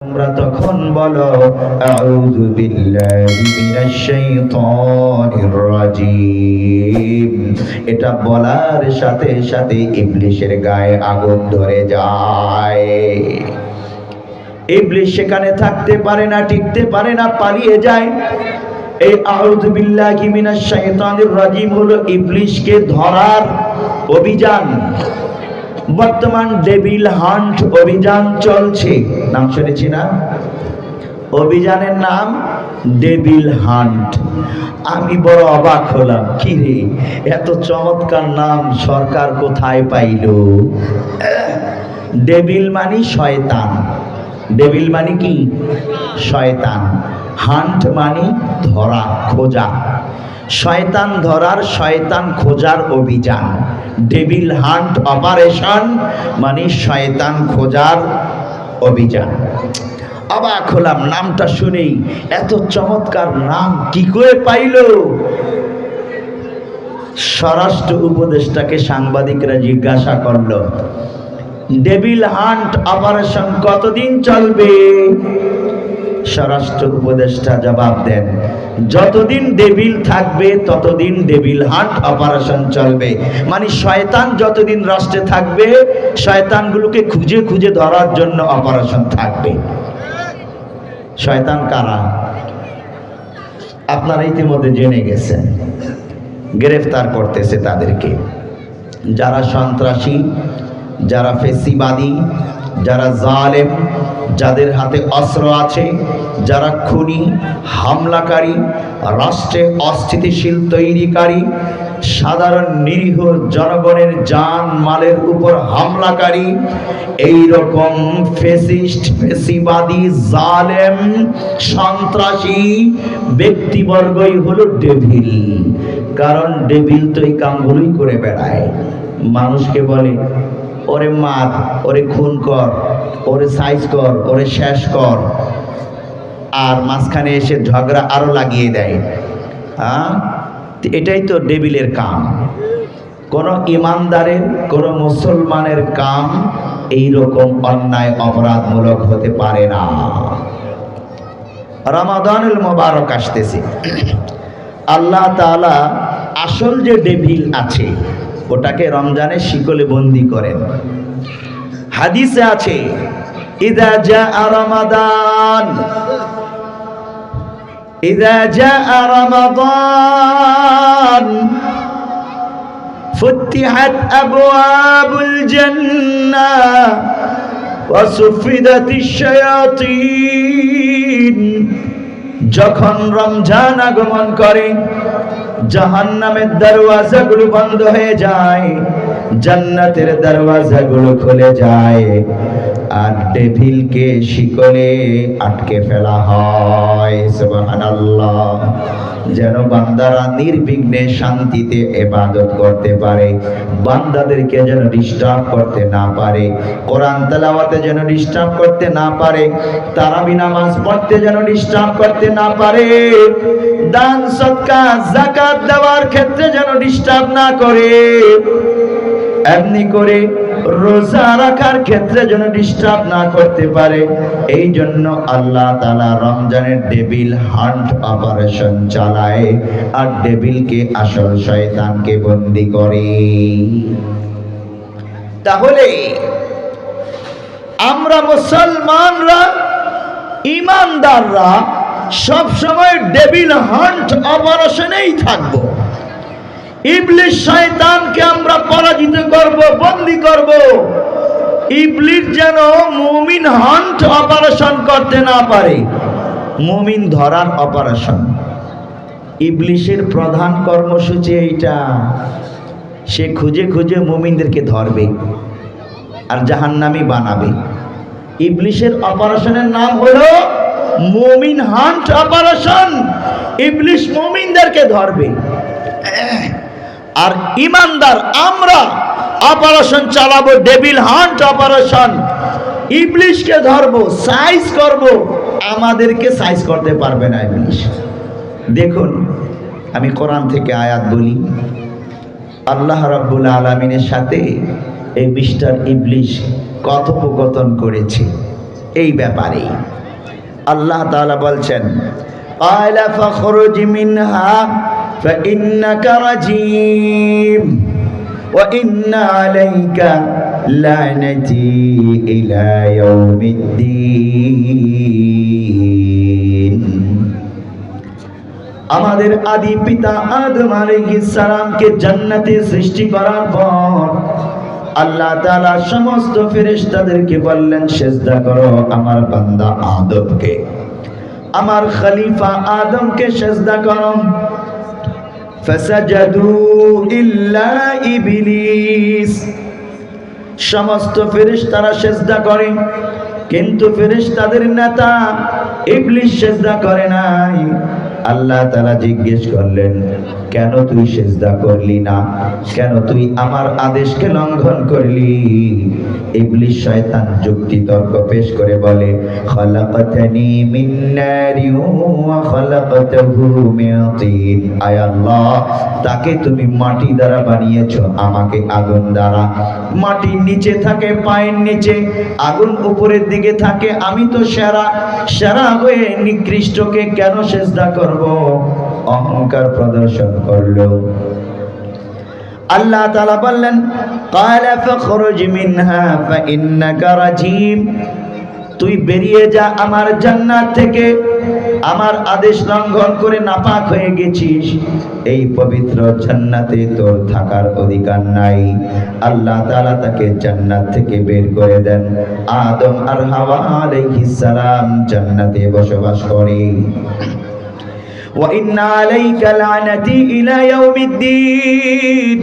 তোমরা তখন বলো, আউযু বিল্লাহি মিনাশ শাইতানির এটা বলার সাথে সাথে গায়ে আগুন ধরে যায়। ইবলিশ সেখানে থাকতে পারে না, টিকতে পারে না, পালিয়ে যায়। এই আউযু বিল্লাহি মিনাশ শাইতানির রাজিম হলো ইবলিশকে ধরার অভিযান। বর্তমান ডেভিল হান্ট অভিযান চলছে। নাম শুনেছি না? অভিযানের নাম ডেভিল হান্ট। আমি বড় অবাক হলাম। কি রে? এত চমৎকার নাম সরকার কোথায় পাইল? ডেভিল মানি শয়তান। ডেভিল মানি কি? শয়তান। হান্ট মানি ধরা, খোঁজা। শয়তান ধরার, শয়তান খোঁজার অভিযান। ডেভিল হান্ট অপারেশন মানে শয়তান খোঁজার অভিযান। অবাক হলাম, নামটা শুনেই। এত চমৎকার নাম কি করে পাইল? স্বরাষ্ট্র উপদেষ্টাকে সাংবাদিকরা জিজ্ঞাসা করল ডেভিল হান্ট অপারেশন কতদিন চলবে? স্বরাষ্ট্র উপদেষ্টা জবাব দেন, যতদিন ডেভিল থাকবে, ততদিন ডেভিল হান্ট অপারেশন চলবে। মানে শয়তান যতদিন রাষ্ট্রে থাকবে, শয়তানগুলোকে খুঁজে খুঁজে ধরার জন্য অপারেশন থাকবে। শয়তান কারা? আপনারা ইতিমধ্যে জেনে গেছেন, গ্রেফতার করতেছে তাদেরকে। যারা সন্ত্রাসী, যারা ফেসিবাদী, যারা জালেম যাদের হাতে অস্ত্র আছে, যারা খুনি, হামলাকারী, রাষ্ট্রে অস্থিতিশীল তৈরিকারী, সাধারণ নিরীহ জনগণের জান মালের উপর হামলাকারী এই রকম ফেসিস্ট ফেসিবাদী জালেম, সন্ত্রাসী ব্যক্তিবর্গই হলো ডেভিল। কারণ ডেভিল তো এই কামগুলোই করে বেড়ায়। মানুষকে বলে, ওরে মার ওরে খুন কর ওরে সাইজ কর, ওরে শেষ কর। আর মাঝখানে এসে ঝগড়া আরও লাগিয়ে দেয়। হ্যাঁ এটাই তো ডেবিলের কাম। কোন ইমানদারের, কোন মুসলমানের কাম এই রকম অন্যায় অপরাধমূলক হতে পারে না। রমাদানুল মোবারক আসতেছে। আল্লাহ তাআলা আসল যে ডেভিল আছে, ওটাকে রমজানের শিকলে বন্দি করেন। হাদিসে আছে ইদা জা রমাদান ইদা জা রমাদান فتحت أبواب الجنة وصفدت الشياطين যখন রমজান আগমন করে জাহান্নামের দরওয়াজাগুলো বন্ধ হয়ে যায় জান্নাতের দরওয়াজাগুলো খুলে যায়। আর ডেভিলকে শিকলে আটকে ফেলা হয়। সুবহানাল্লাহ। যেন বান্দারা নির্বিঘ্নে শান্তিতে এবাদত করতে পারে। বান্দাদেরকে যেন ডিস্টার্ব করতে না পারে। কোরআন তেলাওয়াতে যেন ডিস্টার্ব করতে না পারে। তারাবি নামাজ পড়তে যেন ডিস্টার্ব করতে না পারে। দান সৎকা জাকাত দেওয়ার ক্ষেত্রে যেন ডিস্টার্ব না করে। এমনি করে রোজা রাখার ক্ষেত্রে যেন ডিস্টার্ব না করতে পারে এই জন্য আল্লাহ তালা রমজানের ডেবিল হান্ট অপারেশন চালায় আর ডেবিলকে আসল শয়তানকে বন্দি করে। তাহলে আমরা মুসলমানরা, ইমানদাররা সব সময় ডেবিল হান্ট অপারেশনেই থাকব। ইবলিশ শয়তানকে আমরা পরাজিত করব, বন্দি করব। ইবলিশ যেন মুমিন হান্ট অপারেশন করতে না পারে। মুমিন ধরার অপারেশন। ইবলিশের প্রধান কর্মসূচি এইটা। সে খুঁজে খুঁজে মুমিনদেরকে ধরবে আর জাহান্নামি বানাবে। ইবলিশের অপারেশনের নাম হলো মুমিন হান্ট অপারেশন। ইবলিশ মুমিনদেরকে ধরবে। আর ইমানদার, আমরা অপারেশন চালাবো ডেবিল হান্ট অপারেশন ইবলিশকে ধরবো সাইজ করব, আমাদেরকে সাইজ করতে পারবে না ইবলিশ। দেখুন, আমি কোরআন থেকে আয়াত বলি, আল্লাহ রাব্বুল আলমিনের সাথে এই মিস্টার ইবলিশ কথোপকথন করেছে, এই ব্যাপারে। আল্লাহ তালা বলছেন, আয়লা ফখরুজ মিনহা فإنك رجيم وإن عليك لعنتي إلى يوم الدين আমাদের আদি পিতা আদম আলাইহিস সালামকে জান্নাতে সৃষ্টি করার পর আল্লাহ তাআলা সমস্ত ফেরেশতাদেরকে বললেন সেজদা করো আমার বান্দা আদমকে আমার খলিফা আদমকে সেজদা করো সমস্ত ফেরেশতারা সেজদা করে কিন্তু ফেরেশতাদের নেতা ইবলিস সেজদা করে নাই। আল্লাহ তাআলা জিজ্ঞেস করলেন, কেন তুই সেজদা করলি না? কেন তুই আমার আদেশকে লঙ্ঘন করলি? ইবলিস শয়তান যুক্তি তর্ক পেশ করে বলে, খলাকতানি মিন নারি ওয়া খলাকতাহু মিন তিন। আয় আল্লাহ, তাকে তুমি মাটি দ্বারা বানিয়েছো, আমাকে আগুন দ্বারা। মাটির নিচে থাকে, পায়ের নিচে, আগুন উপরের দিকে থাকে, আমি তো সেরা সেরা হয়ে নিকৃষ্টকে কেন সেজদা করব? অহংকার প্রদর্শন করল। আল্লাহ তাআলা বললেন ক্বালা ফাখরুজ মিনহা ফাইন্নাকা রাজিম। তুই বেরিয়ে যা আমার জান্নাত থেকে। আমার আদেশ লঙ্ঘন করে নাপাক হয়ে গেছিস। এই পবিত্র জান্নাতে তোর থাকার অধিকার নাই। আল্লাহ তাআলা তাকে জান্নাত থেকে বের করে দেন। আদম আর হাওয়া আলাইহিস সালাম জান্নাতে বসবাস করে। وإن عليك لعنتي إلى يوم الدين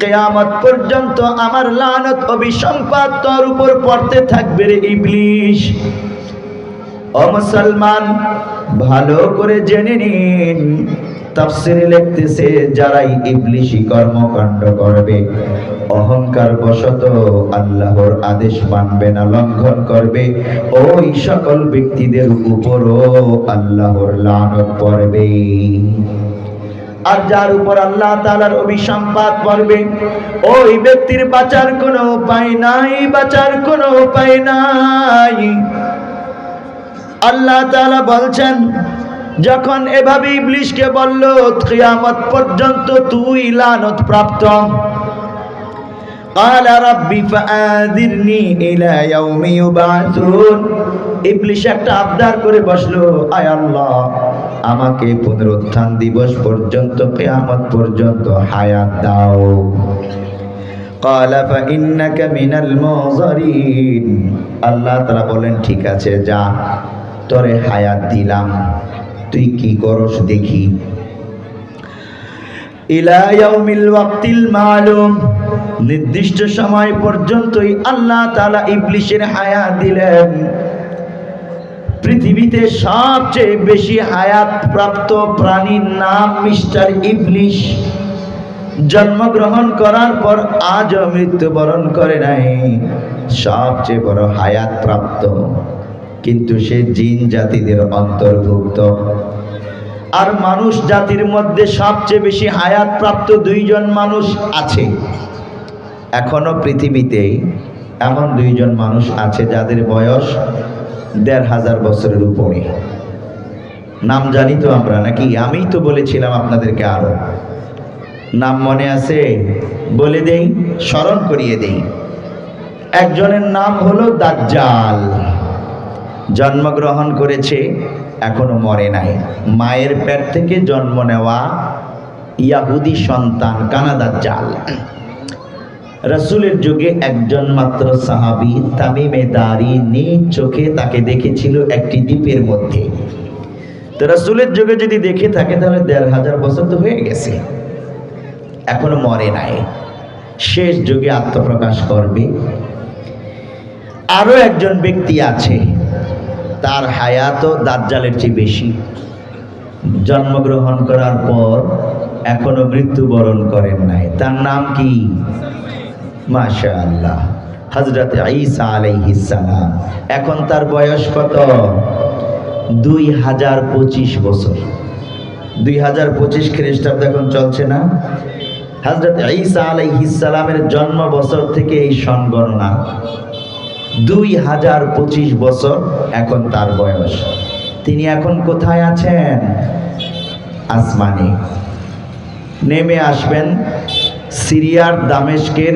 কেয়ামত পর্যন্ত আমার লানত অভিসম্পাদ তোর উপর পড়তে থাকবে রে ইবলিশ ও মুসলমান ভালো করে জেনে নিন তাফসিরে লিখতেছে যারাই ইবলিশি কর্মকাণ্ড করবে অহংকার বশত আল্লাহর আদেশ মানবে না, লঙ্ঘন করবে। ওই সকল ব্যক্তিদের উপরও আল্লাহর লানত পড়বে। আর যার উপর আল্লাহ তাআলার অভিসম্পাদ পড়বে, ওই ব্যক্তির বাঁচার কোনো উপায় নাই, বাঁচার কোনো উপায় নাই। আল্লাহ তাআলা বলছেন, যখন এভাবে ইবলিশকে বলল, কিয়ামত পর্যন্ত তুই লানত প্রাপ্ত। قال ربي فآذرني إلى يوم يبعثون ইবলিশ একটা আবদার করে বসলো আয় আল্লাহ আমাকে পুনরুত্থান দিবস পর্যন্ত কিয়ামত পর্যন্ত হায়াত দাও قال فإنك من المنظرين আল্লাহ তাআলা বলেন ঠিক আছে যা তোরে হায়াত দিলাম তুই কি করস দেখি ইলা ইয়াউমিল ওয়াক্তিল মালুম নির্দিষ্ট সময় পর্যন্তই আল্লাহ তালা ইবলিশের হায়াত দিলেন। পৃথিবীতে সবচেয়ে বেশি হায়াত প্রাপ্ত প্রাণীর নাম মিস্টার ইবলিশ জন্মগ্রহণ করার পর আজও মৃত্যুবরণ করে নাই। সবচেয়ে বড় হায়াত প্রাপ্ত কিন্তু সে জিন জাতিদের অন্তর্ভুক্ত। আর মানুষ জাতির মধ্যে সবচেয়ে বেশি হায়াত প্রাপ্ত দুইজন মানুষ আছে। এখনও পৃথিবীতে এমন দুইজন মানুষ আছে যাদের বয়স দেড় হাজার বছরের উপরে নাম জানি তো আমরা, নাকি? আমিই তো বলেছিলাম আপনাদেরকে আরও। নাম মনে আছে? বলে দেই, স্মরণ করিয়ে দেই। একজনের নাম হলো দাজ্জাল। জন্মগ্রহণ করেছে, এখনও মরে নাই। মায়ের পেট থেকে জন্ম নেওয়া ইয়াহুদি সন্তান কানাদার জাল রসুলের যুগে একজন মাত্র সাহাবি, তামিমে দাঁড়ি নিজ চোখে তাকে দেখেছিল একটি দ্বীপের মধ্যে। তো রসুলের যুগে যদি দেখে থাকে, তাহলে দেড় হাজার বছর তো হয়ে গেছে। এখনও মরে নাই। শেষ যুগে আত্মপ্রকাশ করবে। আরও একজন ব্যক্তি আছে, তার হায়াতও দাজ্জালের চেয়ে বেশি। জন্মগ্রহণ করার পর এখনও মৃত্যুবরণ করেন নাই। তার নাম কি? এখন তার বয়স কত? দুই হাজার পঁচিশ বছর। দুই হাজার পঁচিশ খ্রিস্টাব্দ এখন চলছে না? হজরত ঈসা আলাইহিসালামের জন্ম বছর থেকে এই সন গণনা দুই হাজার পঁচিশ বছর এখন তার বয়স। তিনি এখন কোথায় আছেন? আসমানে। নেমে আসবেন সিরিয়ার দামেস্কের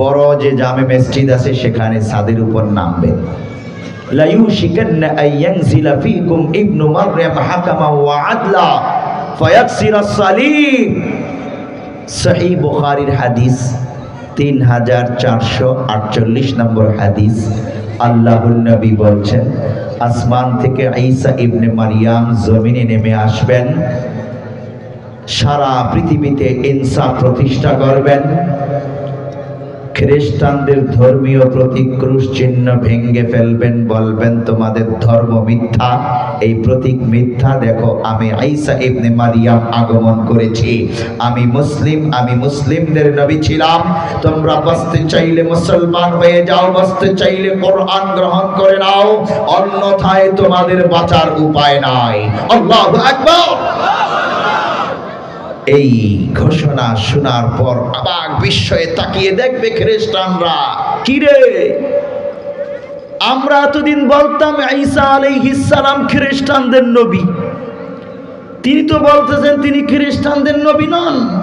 বড় যে জামে মসজিদ আছে, সেখানে সাদের উপর নামবেন লাইউশিকান্না আইয়ানজিলা ফিকুম ইবনু মারইয়াম হাকামা ওয়া আদলা, ফায়াকসিরা সালিম। সহিহ বুখারীর হাদিস, তিন হাজার চারশো আটচল্লিশ নম্বর হাদিস। আল্লাহুল নবী বলছেন, আসমান থেকে ঈসা ইবনে মারিয়াম জমিনে নেমে আসবেন। সারা পৃথিবীতে ইনসাফ প্রতিষ্ঠা করবেন। খ্রিস্টানদের ধর্মীয় প্রতীক ক্রুশ চিহ্ন ভেঙ্গে ফেলবেন, বলবেন, তোমাদের ধর্ম মিথ্যা। এই প্রতীক মিথ্যা, দেখো, আমি আইসা ইবনে মারিয়াম আগমন করেছি। আমি মুসলিম, আমি মুসলিমদের নবী ছিলাম। তোমরা বসতে চাইলে মুসলমান হয়ে যাও বসতে চাইলে কোরআন গ্রহণ করে নাও। অন্যথায় তোমাদের বাঁচার উপায় নাই। আল্লাহু আকবার। এই ঘোষণা শোনার পর আবার বিস্ময়ে তাকিয়ে দেখবে খ্রিস্টানরা, কিরে? আমরা এতদিন বলতাম ঈসা সালাম খ্রিস্টানদের নবী। তিনি তো বলতেছেন তিনি খ্রিস্টানদের নবী নন।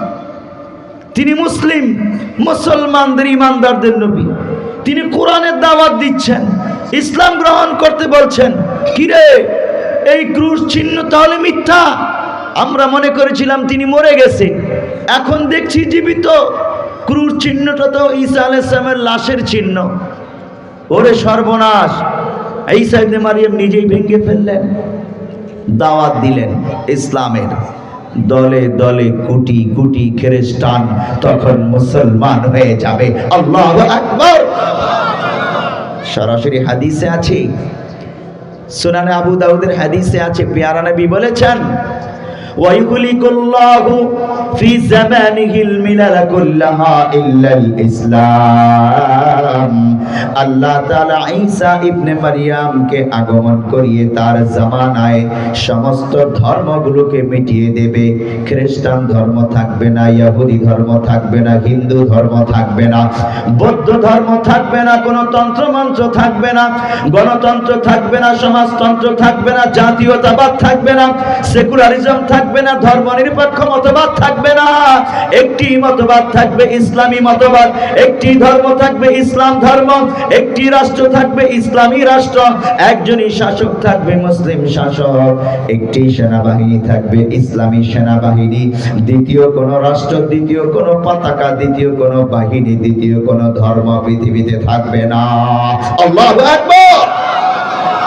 তিনি মুসলিম, মুসলমানদের ইমানদারদের নবী। তিনি কোরআনের দাওয়াত দিচ্ছেন, ইসলাম গ্রহণ করতে বলছেন। কিরে? এই ক্রুশ চিহ্ন তাহলে মিথ্যা? আমরা মনে করেছিলাম তিনি মরে গেছে এখন দেখছি জীবিত। ক্রুর চিহ্নটা তো ঈসা আলাইসলামের লাশের চিহ্ন। ওরে সর্বনাশ! এই সাইদে মারিয়াম নিজেই ভেঙে ফেললেন, দাওয়াত দিলেন ইসলামের। দলে দলে কোটি কোটি খ্রিস্টান তখন মুসলমান হয়ে যাবে। আল্লাহ আকবর! সরাসরি হাদিসে আছে। সুনানে আবু দাউদের হাদিসে আছে, পেয়ারা নবী বলেছেন ويهلك الله في زمانه الملل كلها إلا الإسلام. আল্লাহ তাআলা ঈসা ইবনে মারিয়ামকে আগমন করিয়ে তার জামানায় সমস্ত ধর্মগুলোকে মিটিয়ে দেবে। খ্রিস্টান ধর্ম থাকবে না, ইহুদি ধর্ম থাকবে না, হিন্দু ধর্ম থাকবে না, বৌদ্ধ ধর্ম থাকবে না কোনো তন্ত্রমন্ত্র থাকবে না, গণতন্ত্র থাকবে না, সমাজতন্ত্র থাকবে না, জাতীয়তাবাদ থাকবে না, সেকুলারিজম থাকবে না ধর্ম নিরপেক্ষ মতবাদ থাকবে না। একটি মতবাদ থাকবে ইসলামী মতবাদ, একটি ধর্ম থাকবে ইসলাম ধর্ম, একটি রাষ্ট্র থাকবে ইসলামী রাষ্ট্র, একজনই শাসক থাকবে মুসলিম শাসক, একটি সেনাবাহিনী থাকবে ইসলামী সেনাবাহিনী, দ্বিতীয় কোনো রাষ্ট্র, দ্বিতীয় কোনো পতাকা, দ্বিতীয় কোনো বাহিনী, দ্বিতীয় কোনো ধর্ম পৃথিবীতে থাকবে না। আল্লাহু আকবার!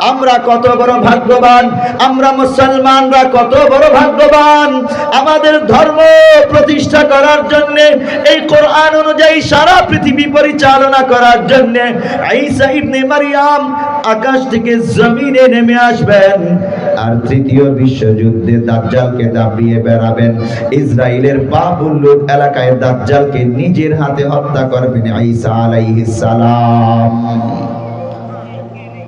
আমরা কত বড় ভাগ্যবান, আমরা মুসলমানরা কত বড় ভাগ্যবান। আমাদের ধর্ম প্রতিষ্ঠা করার জন্য, এই কোরআন অনুযায়ী সারা পৃথিবী পরিচালনা করার জন্য ঈসা ইবনে মারিয়াম আকাশ থেকে জমিনে নেমে আসবেন। আর তৃতীয় বিশ্বযুদ্ধে দাজ্জালকে দাবিয়ে বেড়াবেন। ইসরায়েলের বাবুল্লুদ এলাকায় দাজ্জালকে নিজের হাতে হত্যা করবেন ঈসা আলাইহিস সালাম।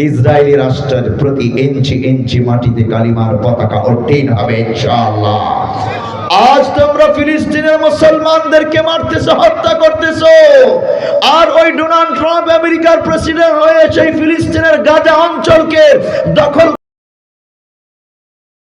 ইসরায়েলি রাষ্ট্রের প্রতি ইঞ্চি ইঞ্চি মাটিতে কালিমার পতাকা উড্ডীন হবে, ইনশাআল্লাহ। আজ তোমরা ফিলিস্তিনের মুসলমানদেরকে মারতেছ, হত্যা করতেছ। আর ওই ডোনাল্ড ট্রাম্প আমেরিকার প্রেসিডেন্ট হয়েছে ফিলিস্তিনের গাজা অঞ্চলকে দখল